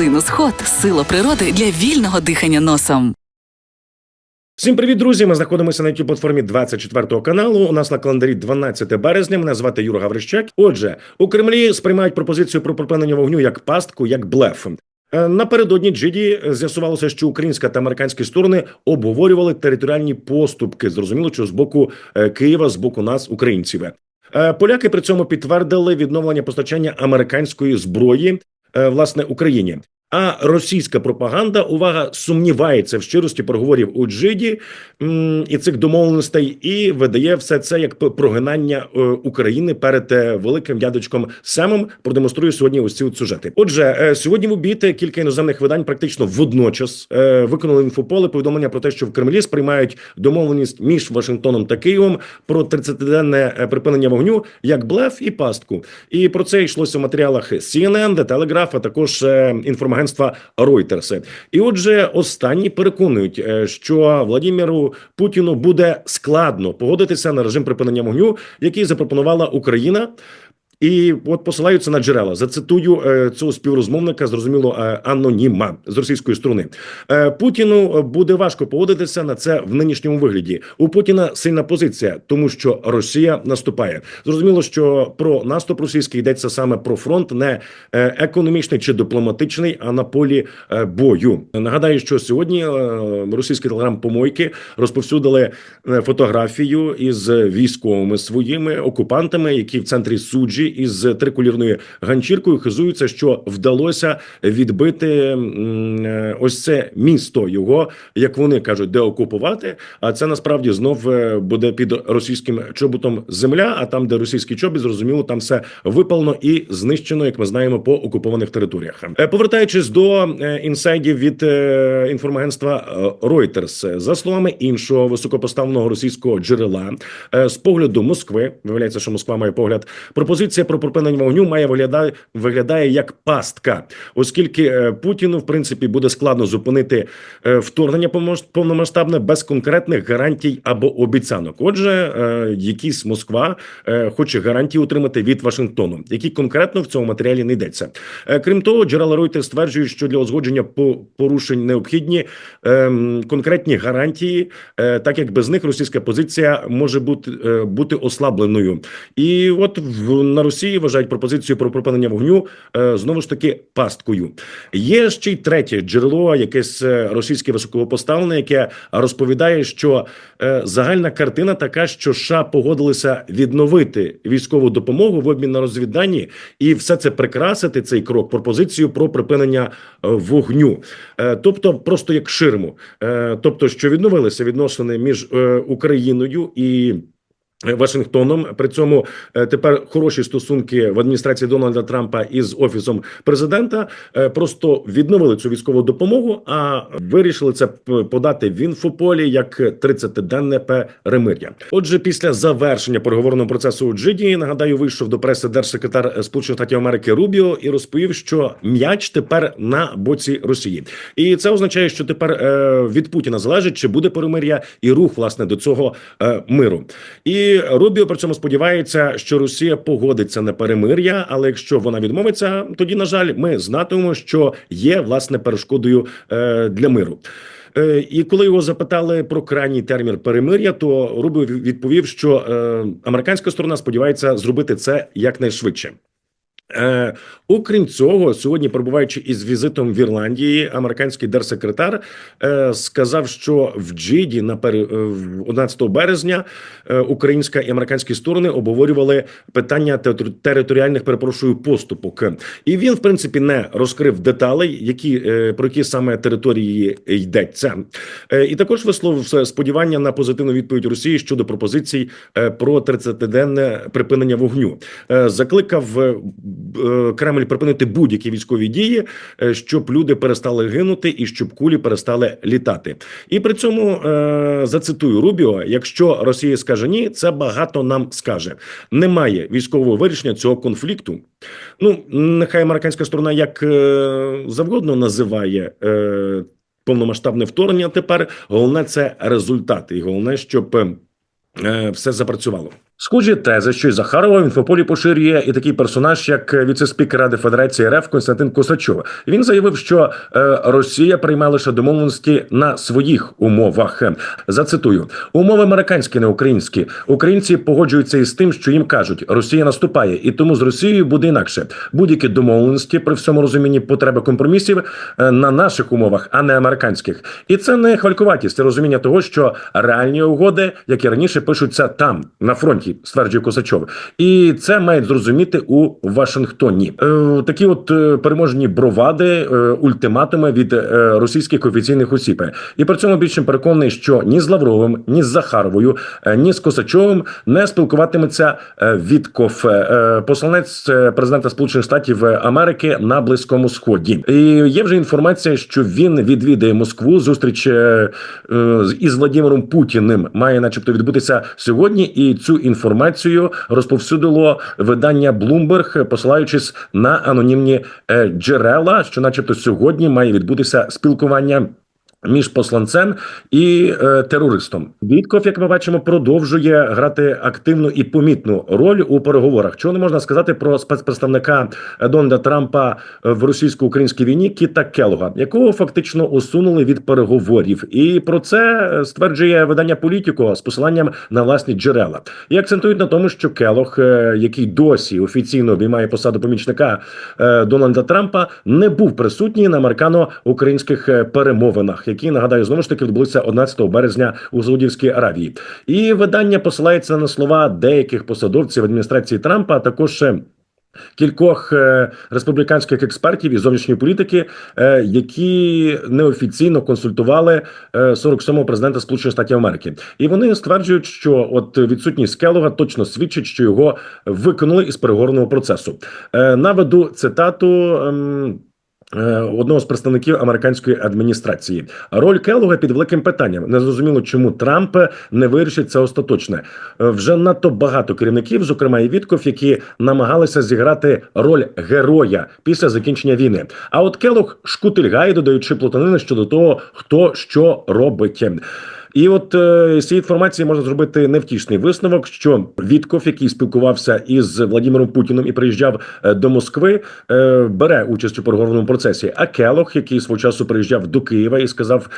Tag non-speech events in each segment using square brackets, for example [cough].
Синус Хот сила природи для вільного дихання носом. Всім привіт, друзі! Ми знаходимося на youtube платформі 24 каналу. У нас на календарі 12 березня. Мене звати Юра Гаврищак. Отже, у Кремлі сприймають пропозицію про припинення вогню як пастку, як блеф. Е, Напередодні Джиді з'ясувалося, що українська та американські сторони обговорювали територіальні поступки. Зрозуміло, що з боку е, Києва, з боку нас, українців. Е, Поляки при цьому підтвердили відновлення постачання американської зброї власне Україні. А російська пропаганда увага сумнівається в щирості переговорів у Джиді і цих домовленостей, і видає все це як прогинання е, України перед е, великим дядечком Семом. Продемонструю сьогодні ось ці сюжети. Отже, е, сьогодні в обід кілька іноземних видань практично водночас виконали інфополе повідомлення про те, що в Кремлі сприймають домовленість між Вашингтоном та Києвом про 30-денне е, припинення вогню як блеф і пастку. І про це йшлося в матеріалах CNN, The Telegraph, а також е, інформагентства Reuters. І отже, останні переконують, е, що Владіміру Путіну буде складно погодитися на режим припинення вогню, який запропонувала Україна. І от посилаються на джерела. Зацитую е, цього співрозмовника, зрозуміло, е, аноніма з російської сторони. Е, Путіну буде важко поводитися на це в нинішньому вигляді. У Путіна сильна позиція, тому що Росія наступає. Зрозуміло, що про наступ російський йдеться саме про фронт, не економічний чи дипломатичний, а на полі бою. Нагадаю, що сьогодні російські телеграм-помойки розповсюдили фотографію із військовими своїми окупантами, які в центрі суджі із трикулірною ганчіркою хизуються, що вдалося відбити е, ось це місто його, як вони кажуть, деокупувати. А це насправді знов е, буде під російським чоботом земля. А там, де російський чобіт, зрозуміло, там все випалено і знищено, як ми знаємо, по окупованих територіях. Е, Повертаючись до інсайдів від інформагентства Reuters, за словами іншого високопоставленого російського джерела, з погляду Москви, виявляється, що Москва має погляд. Пропозиція про припинення вогню має виглядає, виглядає як пастка, оскільки е, Путіну в принципі буде складно зупинити е, вторгнення повномасштабне без конкретних гарантій або обіцянок. Отже, е, якісь Москва хоче гарантії отримати від Вашингтону, які конкретно в цьому матеріалі не йдеться. Крім того, джерела Reuters стверджують, що для узгодження по порушень необхідні ем, конкретні гарантії, так як без них російська позиція може бути бути ослабленою. І от в на Росії вважають пропозицію про припинення вогню е, знову ж таки пасткою. Є ще й третє джерело, якесь е, російське високопоставлене, яке розповідає, що е, загальна картина така, що США погодилися відновити військову допомогу в обмін на розвіддані, і все це прикрасити цей крок пропозицію про припинення вогню, тобто просто як ширму, тобто, що відновилися відносини між Україною і. Вашингтоном при цьому е, тепер хороші стосунки в адміністрації Дональда Трампа із офісом президента е, просто відновили цю військову допомогу, а вирішили це подати в інфополі як 30-денне перемир'я. Отже, після завершення переговорного процесу у Джиді, нагадаю, вийшов до преси держсекретар Сполучених Штатів Америки Рубіо і розповів, що м'яч тепер на боці Росії, і це означає, що тепер е, від Путіна залежить, чи буде перемир'я і рух власне до цього е, миру. І Рубіо при цьому сподівається, що Росія погодиться на перемир'я, але якщо вона відмовиться, тоді на жаль, ми знатимемо, що є власне перешкодою е, для миру. Е, І коли його запитали про крайній термін перемир'я, то Рубіо відповів, що е, американська сторона сподівається зробити це якнайшвидше. Е, окрім цього, сьогодні, перебуваючи із візитом в Ірландії, американський держсекретар е, сказав, що в Джиді на пер... е, 11 березня е, українська і американські сторони обговорювали питання територіальних перепрошую поступок. І він, в принципі, не розкрив деталей, які е, про які саме території йдеться. Е, і також висловив сподівання на позитивну відповідь Росії щодо пропозицій е, про 30-денне припинення вогню. Е, Закликав Кремль припинити будь-які військові дії, е, щоб люди перестали гинути і щоб кулі перестали літати. І при цьому е, зацитую Рубіо: якщо Росія скаже ні, це багато нам скаже. Немає військового вирішення цього конфлікту. Ну нехай американська сторона як е, завгодно називає. Е, Повномасштабне вторгнення тепер головне це результати, і головне, щоб е, все запрацювало. Схожі тези, що й Захарова в інфополі поширює і такий персонаж, як віце-спікер Ради Федерації РФ Константин Косачов. Він заявив, що е, Росія прийме лише домовленості на своїх умовах. Зацитую: умови американські, не українські. Українці погоджуються із тим, що їм кажуть, Росія наступає, і тому з Росією буде інакше. Будь-які домовленості при всьому розумінні потреби компромісів е, на наших умовах, а не американських. І це не хвалькуватість, це розуміння того, що реальні угоди, які раніше пишуться там на фронті, стверджує Косачов, і це мають зрозуміти у Вашингтоні. Е, такі от е, переможні бровади, е, ультиматуми від е, російських офіційних осіб. І при цьому більше переконаний, що ні з Лавровим, ні з Захаровою, е, ні з Косачовим не спілкуватиметься е, Вітков, е, посланець е, президента Сполучених Штатів Америки на Близькому Сході. І є вже інформація, що він відвідає Москву. Зустріч е, е, із Владимиром Путіним має, начебто, відбутися сьогодні. І цю інформацію розповсюдило видання Bloomberg, посилаючись на анонімні е, джерела, що, начебто, сьогодні має відбутися спілкування. Між посланцем і е, терористом Вітков, як ми бачимо, продовжує грати активну і помітну роль у переговорах. Чого не можна сказати про спецпредставника Дональда Трампа в російсько-українській війні Кіта Келога, якого фактично усунули від переговорів, і про це е, стверджує видання Політіко з посиланням на власні джерела. І акцентують на тому, що Келог, е, який досі офіційно обіймає посаду помічника е, Дональда Трампа, не був присутній на американо-українських е, перемовинах, які нагадаю знову ж таки відбулися 11 березня у Саудівській Аравії. І видання посилається на слова деяких посадовців адміністрації Трампа, а також. е, Кількох е, республіканських експертів із зовнішньої політики, е, які неофіційно консультували е, 47-го президента Сполучених Штатів Америки, і вони стверджують, що от відсутність Келога точно свідчить, що його виконали із переговорного процесу. Наведу цитату. Е, Одного з представників американської адміністрації роль Келога під великим питанням. не зрозуміло, чому Трамп не вирішить це остаточне. Е, Вже надто багато керівників, зокрема і Вітков, які намагалися зіграти роль героя після закінчення війни. А от Келог шкутильгає, додаючи плутанини щодо того, хто що робить. І от е, з цієї інформації можна зробити невтішний висновок, що Вітков, який спілкувався із Владимиром Путіним і приїжджав е, до Москви, е, бере участь у переговорному процесі. А Келох, який свого часу приїжджав до Києва і сказав,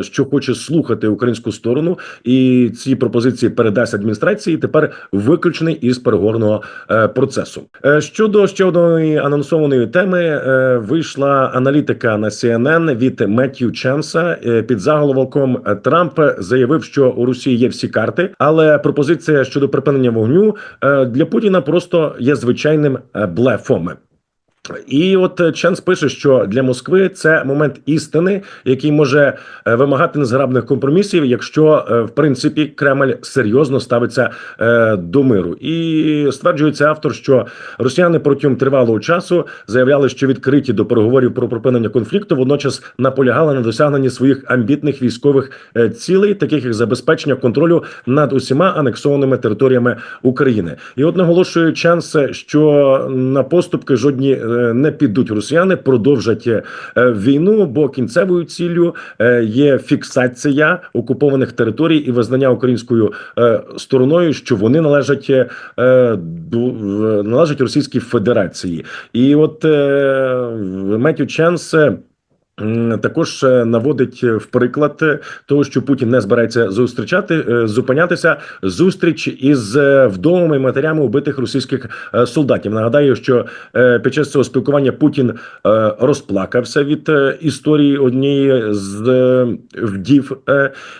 що хоче слухати українську сторону, і ці пропозиції передасть адміністрації, тепер виключений із переговорного процесу. Щодо ще одної анонсованої теми, вийшла аналітика на CNN від Меттью Ченса під заголовком Трамп заявив, що у Росії є всі карти, але пропозиція щодо припинення вогню е, для Путіна просто є звичайним е, блефом. І от е, Ченс пише, що для Москви це момент істини, який може е, вимагати незграбних компромісів, якщо е, в принципі Кремль серйозно ставиться до миру. І стверджується автор, що росіяни протягом тривалого часу заявляли, що відкриті до переговорів про припинення конфлікту, водночас наполягали на досягненні своїх амбітних військових цілей, таких як забезпечення контролю над усіма анексованими територіями України. І от наголошує Ченс, що на поступки жодні не підуть росіяни, продовжать е, війну, бо кінцевою ціллю е, є фіксація окупованих територій і визнання українською е, стороною, що вони належать е, належать Російській Федерації. І от Метю Ченс. Також е, наводить е, в приклад е, того, що Путін не збирається зустрічати, зупинятися зустріч із вдовами матерями убитих російських солдатів. Нагадаю, що під час цього спілкування Путін розплакався від історії однієї з вдів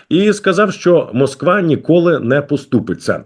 і сказав, що Москва ніколи не поступиться.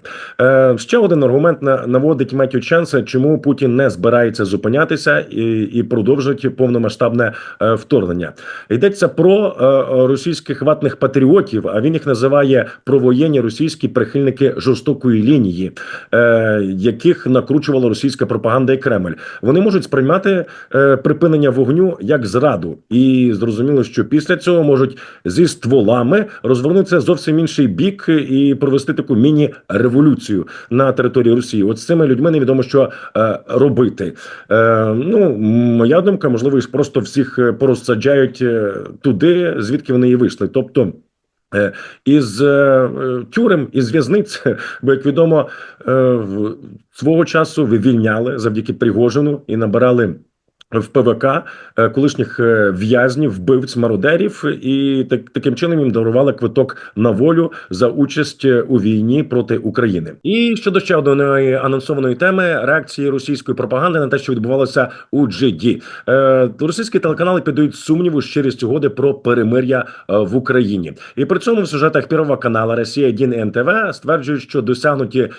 Ще один аргумент на- наводить Меттю Ченса, чому Путін не збирається зупинятися і, продовжить повномасштабне е, вторгнення. Йдеться про е, російських ватних патріотів, а він їх називає провоєнні російські прихильники жорстокої лінії, е, яких накручувала російська пропаганда і Кремль. Вони можуть сприймати е, припинення вогню як зраду, і зрозуміло, що після цього можуть зі стволами розвернутися зовсім інший бік і провести таку міні-революцію на території Росії. От з цими людьми невідомо, що е, робити. Е, ну, моя думка, можливо, їх просто всіх е, порозсаджають е, туди, звідки вони і вийшли. Тобто. е, із е, тюрем, із в'язниць, [laughs] бо як відомо, свого часу вивільняли завдяки Пригожину і набирали. В ПВК е, колишніх е, в'язнів, вбивць, мародерів, і так, таким чином їм дарували квиток на волю за участь е, у війні проти України. І щодо ще одної анонсованої теми реакції російської пропаганди на те, що відбувалося у Джиді. Російські телеканали піддають сумніву щирість угоди про перемир'я в Україні. І при цьому в сюжетах Первого канала Росія 1 і НТВ стверджують, що досягнуті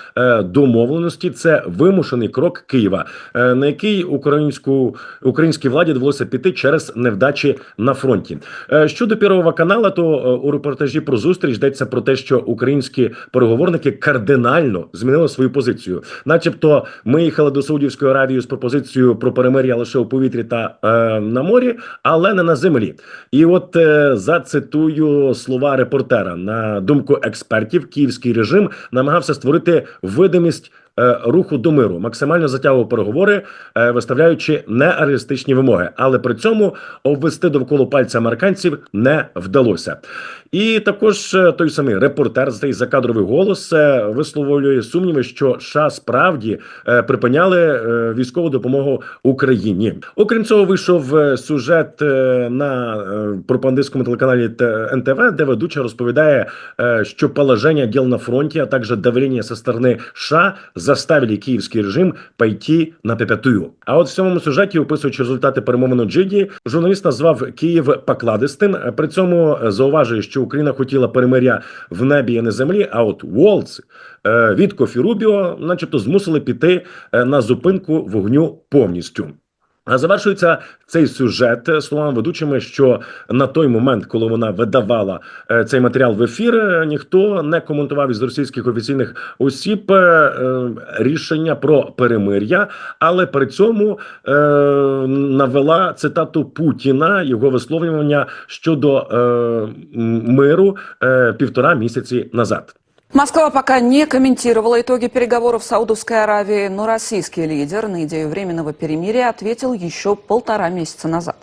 домовленості це вимушений крок Києва, на який українську українській владі довелося піти через невдачі на фронті. Е, Щодо Первого канала, то е, у репортажі про зустріч йдеться про те, що українські переговорники кардинально змінили свою позицію, начебто, ми їхали до Саудівської Аравії з пропозицією про перемир'я лише у повітрі та е, на морі, але не на землі. І от е, зацитую слова репортера на думку експертів, київський режим намагався створити видимість. Е, Руху до миру максимально затягував переговори, е, виставляючи нереалістичні вимоги, але при цьому обвести довкола пальця американців не вдалося. І також е, той самий репортер, цей закадровий голос висловлює сумніви, що США справді припиняли військову допомогу Україні. Окрім цього, вийшов сюжет на пропагандистському телеканалі НТВ, де ведуча розповідає, що положення діл на фронті, а також давлення со сторони США заставили київський режим пойти на пепятую. А от в цьому сюжеті, описуючи результати перемовин у Джиді, журналіст назвав Київ покладистим. При цьому зауважує, що Україна хотіла перемиря в небі і на землі. А от Волц е, від Кофі Рубіо, начебто, змусили піти е, на зупинку вогню повністю. А завершується цей сюжет словами ведучими, що на той момент, коли вона видавала е, цей матеріал в ефір, е, ніхто не коментував із російських офіційних осіб е, рішення про перемир'я, але при цьому навела цитату Путіна його висловлювання щодо миру півтора місяці назад. Москва пока не комментировала итоги переговоров Саудовской Аравии, но российский лидер на идею временного перемирия ответил еще полтора месяца назад.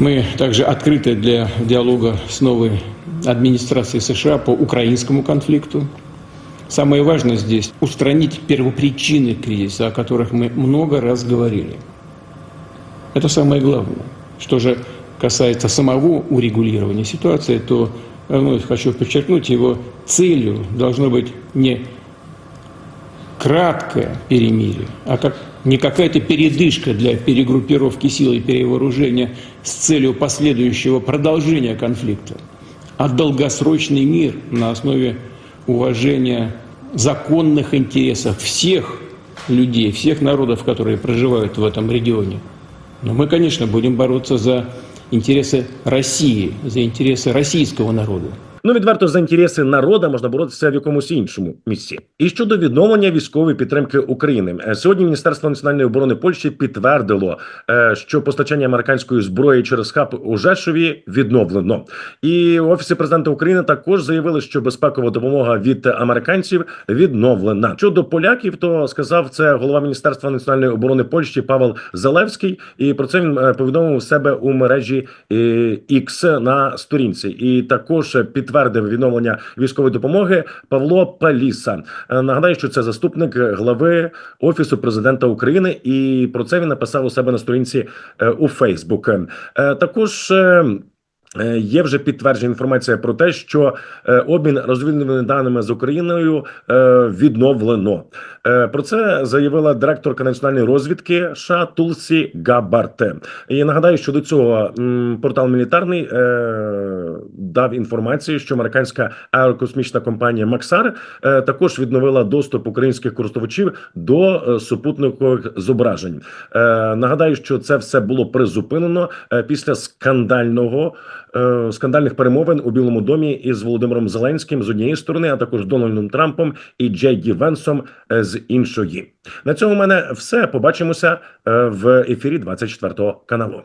Мы также открыты для диалога с новой администрацией США по украинскому конфликту. Самое важное здесь – устранить первопричины кризиса, о которых мы много раз говорили. Это самое главное. Что же касается самого урегулирования ситуации, то вновь хочу подчеркнуть, его целью должно быть не краткое перемирие, а как не какая-то передышка для перегруппировки сил и перевооружения с целью последующего продолжения конфликта, а долгосрочный мир на основе уважения законных интересов всех людей, всех народов, которые проживают в этом регионе. Но мы, конечно, будем бороться за интересы России, за интересы российского народа. Ну, відверто за інтереси народа можна боротися в якомусь іншому місці. І щодо відновлення військової підтримки України, Е, сьогодні Міністерство національної оборони Польщі підтвердило, е, що постачання американської зброї через хаб у Жешові відновлено. І в офісі президента України також заявили, що безпекова допомога від американців відновлена. Щодо поляків, то сказав це голова Міністерства національної оборони Польщі Павел Залевський, і про це він е, повідомив себе у мережі X на сторінці. І також підтвердив відновлення військової допомоги Павло Паліса. Е, Нагадаю, що це заступник глави офісу президента України, і про це він написав у себе на сторінці е, у Фейсбук. Е, Також. Е, Є вже підтверджена інформація про те, що е, обмін розвідувальними даними з Україною е, відновлено. Про це заявила директорка національної розвідки США Тулсі Габарте. І нагадаю, що до цього портал мілітарний дав інформацію, що американська аерокосмічна компанія Максар також відновила доступ українських користувачів до супутникових зображень. Нагадаю, що це все було призупинено після скандального е, скандальних перемовин у Білому домі із Володимиром Зеленським з однієї сторони, а також Дональдом Трампом і Джей Ді Венсом е, з іншої. На цьому в мене все. Побачимося е, в ефірі 24 каналу.